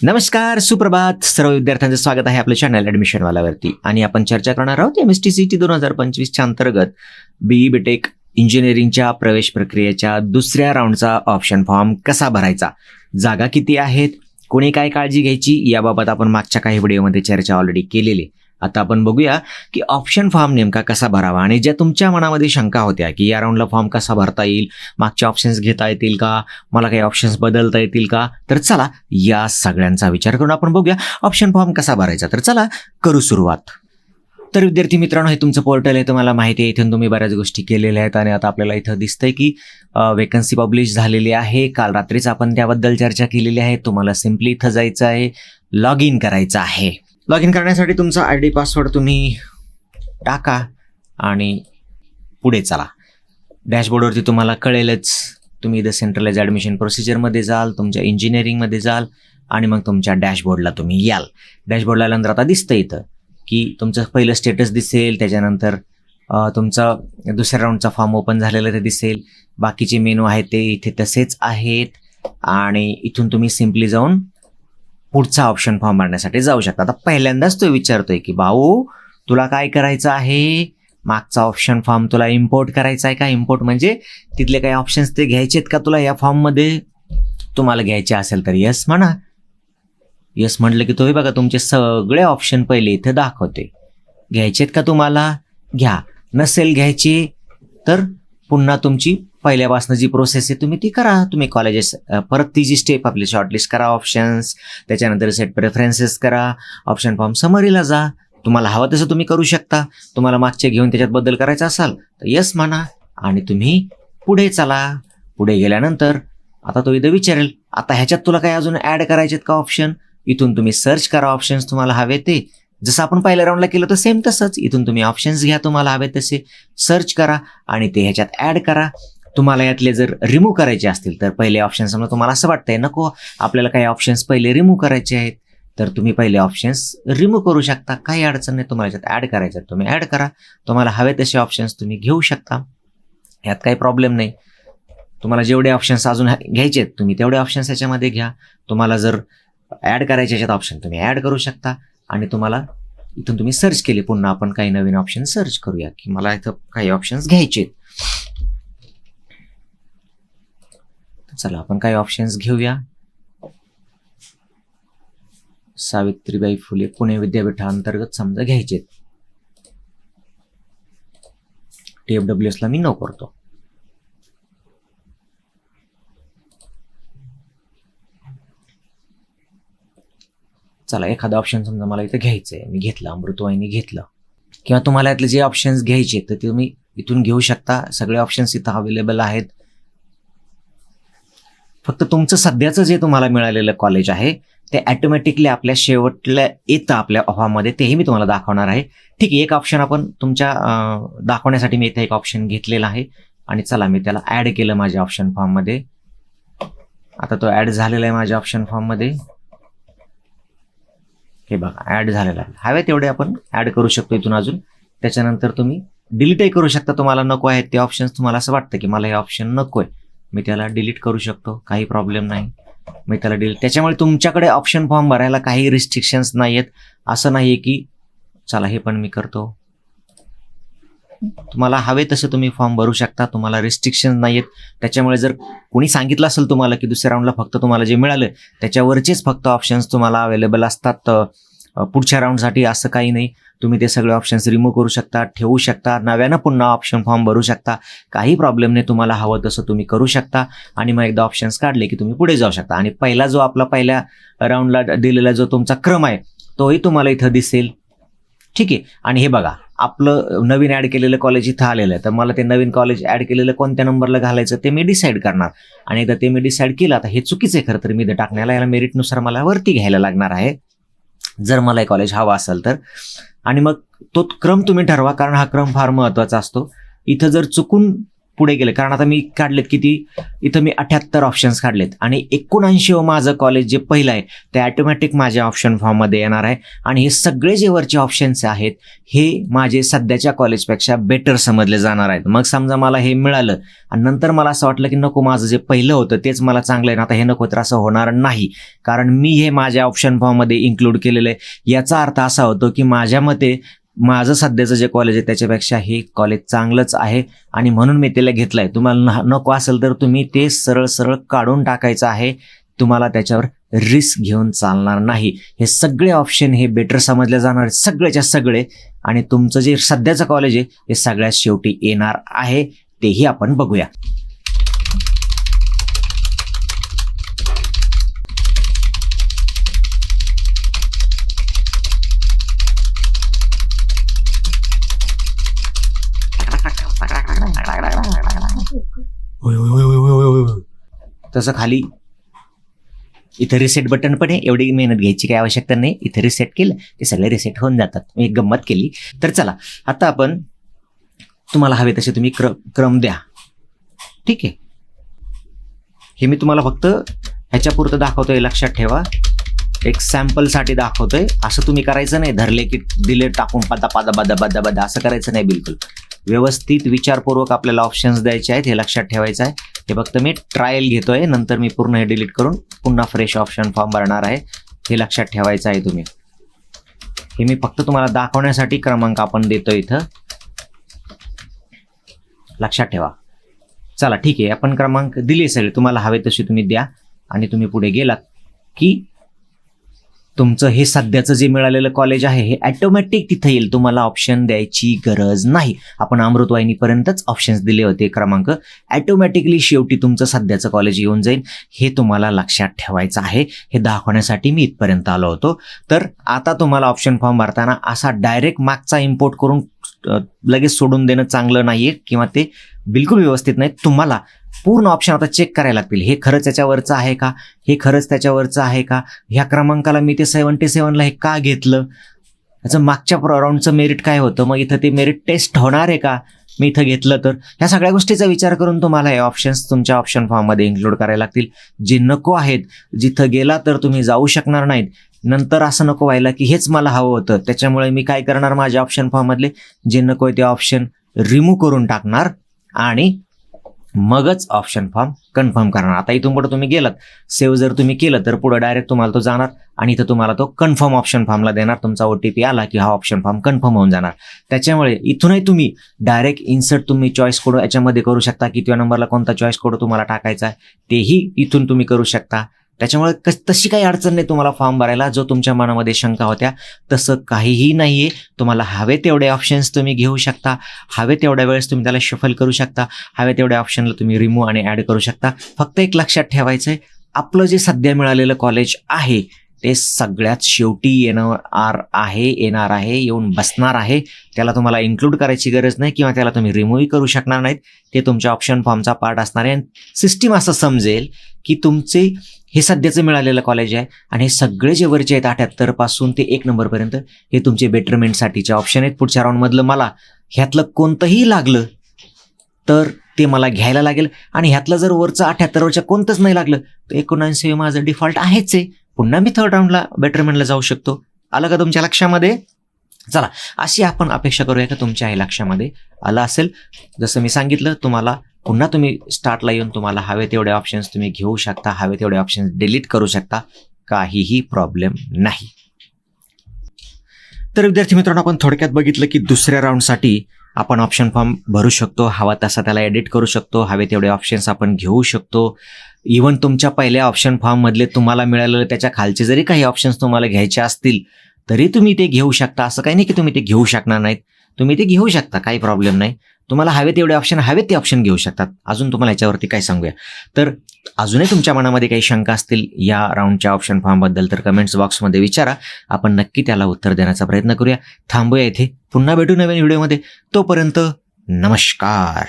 नमस्कार सुप्रभात. सर्व विद्यार्थ्यांचं स्वागत आहे आपल्या चॅनल ॲडमिशनवालावरती आणि आपण चर्चा करणार आहोत M S T C T दोन हजार पंचवीसच्या अंतर्गत बीई बीटेक इंजिनिअरिंगच्या प्रवेश प्रक्रियेच्या दुसऱ्या राऊंडचा ऑप्शन फॉर्म कसा भरायचा? जागा किती आहेत? कोणी काय काळजी घ्यायची? याबाबत आपण मागच्या काही व्हिडिओमध्ये चर्चा ऑलरेडी केलेली आता आपण बघूया की ऑप्शन फॉर्म नेमका कसा भरावा? आणि ज्या तुमच्या मनामध्ये शंका होत्या की या राऊंडला फॉर्म कसा भरता येईल? मागचे ऑप्शन्स घेता येतील का? मला काही ऑप्शन्स बदलता येतील का? तर चला या सगळ्यांचा विचार करून आपण बघूया ऑप्शन फॉर्म कसा भरायचा. तर चला करू सुरुवात. तर विद्यार्थी मित्रांनो हे तुमचं पोर्टल आहे तुम्हाला माहिती आहे इथून तुम्ही बऱ्याच गोष्टी केलेल्या आहेत आणि आता आपल्याला इथं दिसतंय की वेकन्सी पब्लिश झालेली आहे. काल रात्रीच आपण त्याबद्दल चर्चा केलेली आहे. तुम्हाला सिम्पली इथं जायचं आहे लॉग इन करायचं आहे. लॉग इन करण्यासाठी तुमचा आय डी पासवर्ड तुम्ही टाका आणि पुढे चला. डॅशबोर्डवरती तुम्हाला कळेलच. तुम्ही इथं सेंट्रलाइज ॲडमिशन प्रोसिजरमध्ये जाल तुमच्या इंजिनिअरिंगमध्ये जाल आणि मग तुमच्या डॅशबोर्डला तुम्ही याल. डॅशबोर्डला आल्यानंतर आता दिसतं इथं की तुमचं पहिलं स्टेटस दिसेल त्याच्यानंतर तुमचा दुसऱ्या राऊंडचा फॉर्म ओपन झालेला ते दिसेल. बाकीचे मेनू आहेत ते इथे तसेच आहेत आणि इथून तुम्ही सिम्पली जाऊन पुढचा ऑप्शन फॉर्म भरण्यासाठी जाऊ शकता. आता पहिल्यांदाच तो विचारतोय की भाऊ तुला काय करायचं आहे? मागचा ऑप्शन फॉर्म तुला इम्पोर्ट करायचा आहे का? इम्पोर्ट म्हणजे तिथले काही ऑप्शन्स ते घ्यायचे आहेत का तुला या फॉर्ममध्ये तुम्हाला घ्यायचे असेल तर यस म्हणा. यस म्हटलं की तुम्ही बघा तुमचे सगळे ऑप्शन पहिले इथे दाखवते. घ्यायचे आहेत का तुम्हाला? घ्या. नसेल घ्यायचे तर पुन्हा तुमची पहिल्यापासून जी प्रोसेस आहे तुम्ही ती करा. तुम्ही कॉलेजेस परत ती जी स्टेप आपली शॉर्टलिस्ट करा ऑप्शन्स त्याच्यानंतर सेट प्रेफरन्सेस करा ऑप्शन फॉर्म समरीला जा. तुम्हाला हवं तसं तुम्ही करू शकता. तुम्हाला मागचे घेऊन त्याच्यात बदल करायचा असाल तर यस म्हणा. आणि तुम्ही पुढे चला. पुढे गेल्यानंतर आता तो इथं विचारेल आता ह्याच्यात तुला काही अजून ॲड करायचेत का ऑप्शन इथून तुम्ही सर्च करा ऑप्शन्स तुम्हाला हवे ते. जसं आपण पहिल्या राऊंडला केलं तर सेम तसंच. इथून तुम्ही ऑप्शन्स घ्या तुम्हाला हवे तसे. सर्च करा आणि ते ह्याच्यात ॲड करा. तुम्हाला यातले जर रिमूव्ह करायचे असतील तर पहिले ऑप्शन समजा तुम्हाला असं वाटतंय नको आपल्याला काही ऑप्शन्स पहिले रिमूव्ह करायचे आहेत तर तुम्ही पहिले ऑप्शन्स रिमूव्ह करू शकता. काही अडचण नाही तुम्हाला याच्यात ॲड करायचं तुम्ही ॲड करा. तुम्हाला हवे तसे ऑप्शन्स तुम्ही घेऊ शकता. यात काही प्रॉब्लेम नाही. तुम्हाला जेवढे ऑप्शन्स अजून घ्यायचे आहेत तुम्ही तेवढे ऑप्शन्स याच्यामध्ये घ्या. तुम्हाला जर ॲड करायचे याच्यात ऑप्शन तुम्ही ॲड करू शकता. आणि तुम्हाला इथून तुम्ही सर्च केले पुन्हा आपण काही नवीन ऑप्शन सर्च करूया की मला इथं काही ऑप्शन्स घ्यायचे आहेत. चला आपण काही ऑप्शन्स घेऊया. सावित्रीबाई फुले पुणे विद्यापीठाअंतर्गत समजा घ्यायचे टी एसला मी नो करतो. चला एखादा ऑप्शन समजा मला इथं घ्यायचं आहे मी घेतलं अमृतवाहिनी घेतलं. किंवा तुम्हाला यातले जे ऑप्शन्स घ्यायचे तर ते तुम्ही इथून घेऊ शकता. सगळे ऑप्शन्स इथं अवेलेबल आहेत. फक्त तुमचं सध्याचं जे तुम्हाला मिळालेलं कॉलेज आहे ते ॲटोमॅटिकली आपल्या शेवटला येतं आपल्या ऑफामध्ये तेही मी तुम्हाला दाखवणार आहे. ठीक आहे एक ऑप्शन आपण तुमच्या दाखवण्यासाठी मी इथे एक ऑप्शन घेतलेला आहे. आणि चला मी त्याला ॲड केलं माझ्या ऑप्शन फॉर्ममध्ये आता तो ॲड झालेला आहे माझ्या ऑप्शन फॉर्ममध्ये हे बघा ॲड झालेला आहे. हवे तेवढे आपण ॲड करू शकतो इथून अजून. त्याच्यानंतर तुम्ही डिलीटही करू शकता. तुम्हाला नको आहेत ते ऑप्शन्स तुम्हाला असं वाटतं की मला हे ऑप्शन नको आहे मी त्याला डिलीट करू शकतो काही प्रॉब्लेम नाही. मी त्याला डिलीट त्याच्यामुळे तुमच्याकडे ऑप्शन फॉर्म भरायला काही रिस्ट्रिक्शन्स नाही आहेत असं नाही आहे की चला हे पण मी करतो. तुम्हाला हवे तसे तुम्ही फॉर्म भरू शकता तुम्हाला रिस्ट्रिक्शन नाही आहेत त्याच्यामुळे जर कोणी सांगितलं असेल तुम्हाला की दुसऱ्या राऊंडला फक्त तुम्हाला जे मिळालं त्याच्यावरचेच फक्त ऑप्शन्स तुम्हाला अवेलेबल असतात. पुढच्या राऊंडसाठी असं काही नाही. तुम्ही ते सगळे ऑप्शन्स रिमूव्ह करू शकता ठेवू शकता नव्यानं पुन्हा ऑप्शन फॉर्म भरू शकता. काही प्रॉब्लेम नाही तुम्हाला हवं तसं तुम्ही करू शकता आणि मग एकदा ऑप्शन्स काढले की तुम्ही पुढे जाऊ शकता. आणि पहिला जो आपला पहिल्या राऊंडला दिलेला जो तुमचा क्रम आहे तोही तुम्हाला इथं दिसेल. ठीक आहे? आणि हे बघा आपलं नवीन ॲड केलेलं कॉलेज इथं आलेलं आहे. तर मला ते नवीन कॉलेज ॲड केलेलं कोणत्या नंबरला घालायचं ते मी डिसाईड करणार. आणि एकदा ते मी डिसाईड केलं आता हे चुकीचं आहे खरं तर मी इथं टाकण्याला याला मेरिटनुसार मला वरती घ्यायला लागणार आहे. जर मला हे कॉलेज हवं असेल तर. आणि मग तो क्रम तुम्ही ठरवा कारण हा क्रम फार महत्त्वाचा असतो. इथं जर चुकून पुढे गेले. कारण आता मी काढलेत किती? इथं मी अठ्याहत्तर ऑप्शन्स काढलेत. आणि एकोणऐंशी माझं कॉलेज जे पहिलं आहे ते ॲटोमॅटिक माझ्या ऑप्शन फॉर्ममध्ये येणार आहे. आणि हे सगळे जे वरचे ऑप्शन्स आहेत हे माझे सध्याच्या कॉलेजपेक्षा बेटर समजले जाणार आहेत. मग समजा मला हे मिळालं आणि नंतर मला असं वाटलं की नको माझं जे पहिलं होतं तेच मला चांगलं आहे ना आता हे नको तर असं होणार नाही. कारण मी हे माझ्या ऑप्शन फॉर्ममध्ये इन्क्लूड केलेलं आहे. याचा अर्थ असा होतो की माझ्या मते माझं सध्याचं जे कॉलेज आहे त्याच्यापेक्षा हे कॉलेज चांगलंच आहे आणि म्हणून मी त्याला घेतलं आहे तुम्हाला न- नको असेल तर तुम्ही ते सरळ सरळ काढून टाकायचं आहे. तुम्हाला त्याच्यावर रिस्क घेऊन चालणार नाही. हे सगळे ऑप्शन हे बेटर समजले जाणार सगळेच्या सगळे आणि तुमचं जे सध्याचं कॉलेज आहे हे सगळ्यात शेवटी येणार आहे. तेही आपण बघूया. तसं खाली इथं रिसेट बटन पण आहे. एवढी मेहनत घ्यायची काही आवश्यकता नाही. इथं रिसेट केलं ते सगळे रिसेट होऊन जातात. मी एक गंमत केली. तर चला आता आपण तुम्हाला हवे तसे तुम्ही क्र क्रम द्या. ठीक आहे? हे मी तुम्हाला फक्त ह्याच्यापुरतं दाखवतोय. लक्षात ठेवा. एक सॅम्पलसाठी दाखवतोय. असं तुम्ही करायचं नाही. धरले की दिले टाकून पादा पादा बादा बादा बादा असं करायचं नाही बिलकुल. व्यवस्थित विचारपूर्वक आपल्याला ऑप्शन्स द्यायचे आहेत हे लक्षात ठेवायचं आहे. हे फक्त मी ट्रायल घेतोय नंतर मी पूर्ण हे डिलीट करून पुन्हा फ्रेश ऑप्शन फॉर्म भरणार आहे. हे लक्षात ठेवायचं आहे तुम्ही. हे मी फक्त तुम्हाला दाखवण्यासाठी क्रमांक आपण देतो इथं. लक्षात ठेवा. चला ठीक आहे. आपण क्रमांक दिले सगळे. तुम्हाला हवे तसे तुम्ही द्या. आणि तुम्ही पुढे गेलात की तुमचं हे सध्याचं जे मिळालेलं कॉलेज आहे हे ॲटोमॅटिक तिथं येईल. तुम्हाला ऑप्शन द्यायची गरज नाही. आपण अमृतवाहिनीपर्यंतच ऑप्शन्स दिले होते क्रमांक. ॲटोमॅटिकली शेवटी तुमचं सध्याचं कॉलेज येऊन जाईल. हे तुम्हाला लक्षात ठेवायचं आहे. हे दाखवण्यासाठी मी इथपर्यंत आलो होतो. तर आता तुम्हाला ऑप्शन फॉर्म भरताना असा डायरेक्ट मागचा इम्पोर्ट करून लगेच सोडून देणं चांगलं नाही आहे किंवा ते बिलकुल व्यवस्थित नाही. तुम्हाला पूर्ण ऑप्शन आता चेक करायला लागतील. हे खरंच त्याच्यावरचं आहे का? हे खरंच त्याच्यावरचं आहे का? ह्या क्रमांकाला मी ते सेवन्टी सेवनला हे का घेतलं? याचं मागच्या राऊंडचं मेरिट काय होतं? मग इथं ते मेरिट टेस्ट होणार आहे का? मी इथं घेतलं तर. ह्या सगळ्या गोष्टीचा विचार करून तुम्हाला हे ऑप्शन्स तुमच्या ऑप्शन फॉर्ममध्ये इन्क्लूड करायला लागतील. जे नको आहेत जिथं गेला तर तुम्ही जाऊ शकणार नाहीत. नंतर असं नको व्हायला की हेच मला हवं होतं. त्याच्यामुळे मी काय करणार? माझ्या ऑप्शन फॉर्ममधले जे नको आहे ते ऑप्शन रिमूव्ह करून टाकणार आणि मगच ऑप्शन फॉर्म कन्फर्म करणार. आता इथून पुढे तुम्ही गेलात सेव्ह जर तुम्ही केलं तर पुढे डायरेक्ट तुम्हाला तो जाणार आणि इथं तुम्हाला तो कन्फर्म ऑप्शन फॉर्मला देणार. तुमचा ओ टी पी आला की हा ऑप्शन फॉर्म कन्फर्म होऊन जाणार. त्याच्यामुळे इथूनही तुम्ही डायरेक्ट इन्सर्ट तुम्ही चॉईस कोड याच्यामध्ये करू शकता कितव्या नंबरला कोणता चॉईस कोड तुम्हाला टाकायचा आहे तेही इथून तुम्ही करू शकता. त्याच्यामुळे कस तशी काही अडचण नाही तुम्हाला फॉर्म भरायला. जो तुमच्या मनामध्ये शंका होत्या तसं काहीही नाही आहे तुम्हाला हवे तेवढे ऑप्शन्स तुम्ही घेऊ शकता. हवे तेवढ्या वेळेस तुम्ही त्याला शफल करू शकता. हवे तेवढ्या ऑप्शनला तुम्ही रिमूव्ह आणि ॲड करू शकता. फक्त एक लक्षात ठेवायचं आहे आपलं जे सध्या मिळालेलं कॉलेज आहे ते सगळ्यात शेवटी येणार आहे येणार आहे येऊन बसणार आहे. त्याला तुम्हाला इन्क्लूड करायची गरज नाही किंवा त्याला तुम्ही रिमूव्हही करू शकणार नाहीत. ते तुमच्या ऑप्शन फॉर्मचा पार्ट असणार आहे. सिस्टीम असं समजेल की तुमचे हे सध्याचं मिळालेलं कॉलेज आहे आणि हे सगळे जे वरचे आहेत अठ्याहत्तरपासून ते एक नंबरपर्यंत हे तुमचे बेटरमेंटसाठीचे ऑप्शन आहेत. पुढच्या राऊंडमधलं मला ह्यातलं कोणतंही लागलं तर ते मला घ्यायला लागेल. आणि ह्यातलं जर वरचं अठ्याहत्तरवरच्या कोणतंच नाही लागलं तर एकोणऐंशी माझं डिफॉल्ट आहेच आहे. पुन्हा मी थर्ड राऊंडला बेटरमेंटला जाऊ शकतो. आलं का तुमच्या लक्षामध्ये? चला अशी आपण अपेक्षा करूया का तुमच्या हे लक्षामध्ये आलं असेल? जसं मी सांगितलं तुम्हाला पुन्हा तुम्ही स्टार्टला येऊन तुम्हाला हवे तेवढे ऑप्शन्स तुम्ही घेऊ शकता हवे तेवढे ऑप्शन्स डिलीट करू शकता. काहीही प्रॉब्लेम नाही. तर विद्यार्थी मित्रांनो आपण थोडक्यात बघितलं की दुसऱ्या राऊंडसाठी आपण ऑप्शन फॉर्म भरू शकतो हवा तसा त्याला एडिट करू शकतो हवे तेवढे ऑप्शन्स आपण घेऊ शकतो. इवन तुमच्या पहिल्या ऑप्शन फॉर्ममधले तुम्हाला मिळालेले त्याच्या खालचे जरी काही ऑप्शन्स तुम्हाला घ्यायचे असतील तरी तुम्ही ते घेऊ शकता. असं काही नाही की तुम्ही ते घेऊ शकणार नाहीत. तुम्ही ते घेऊ शकता काही प्रॉब्लेम नाही. तुम्हाला हवे तेवढे ऑप्शन हवे ते ऑप्शन घेऊ शकतात. अजून तुम्हाला याच्यावरती काय सांगूया? तर अजूनही तुमच्या मनामध्ये काही शंका असतील या राऊंडच्या ऑप्शन फॉर्मबद्दल तर कमेंट्स बॉक्समध्ये विचारा. आपण नक्की त्याला उत्तर देण्याचा प्रयत्न करूया. थांबूया इथे. पुन्हा भेटू नवीन व्हिडिओमध्ये तोपर्यंत नमस्कार.